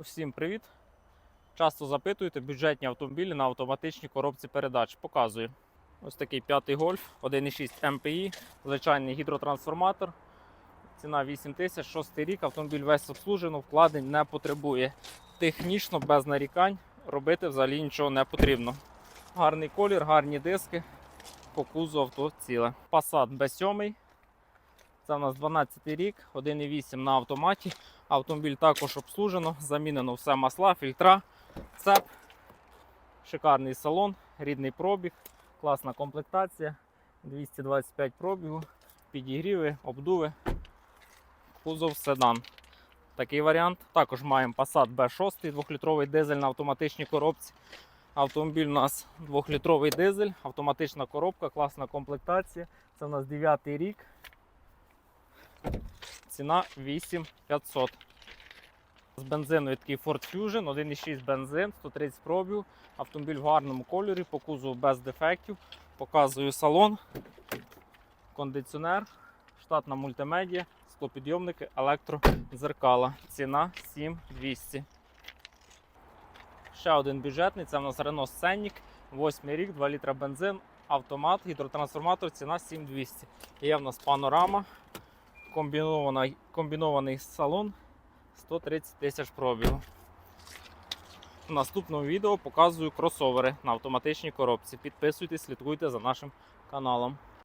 Усім привіт! Часто запитуєте бюджетні автомобілі на автоматичній коробці передач. Показую. Ось такий п'ятий гольф, 1,6 МПІ, звичайний гідротрансформатор. Ціна 8 тисяч, шостий рік, автомобіль весь обслужено, вкладень не потребує. Технічно, без нарікань, робити взагалі нічого не потрібно. Гарний колір, гарні диски, по кузу авто ціле. Passat B7. Це у нас 12 рік, 1,8 на автоматі. Автомобіль також обслужено, замінено все масла, фільтра, цеп, шикарний салон, рідний пробіг, класна комплектація, 225 пробігу, підігріви, обдуви, кузов седан. Такий варіант. Також маємо Passat B6, 2-літровий дизель на автоматичній коробці. Автомобіль у нас 2-літровий дизель, автоматична коробка, класна комплектація. Це у нас 9 рік. Ціна 8500. З бензиною такий Ford Fusion, 1,6 бензин, 130 пробів. Автомобіль в гарному кольорі, по кузову без дефектів. Показую салон, кондиціонер, штатна мультимедіа, склопідйомники, електродзеркала. Ціна 7200. Ще один бюджетний, це в нас Renault Scenic, 8 рік, 2 літра бензин, автомат, гідротрансформатор, ціна 7200. Є в нас панорама, комбінований, комбінований салон 130 тисяч пробігу. В наступному відео показую кросовери на автоматичній коробці. Підписуйтесь, слідкуйте за нашим каналом.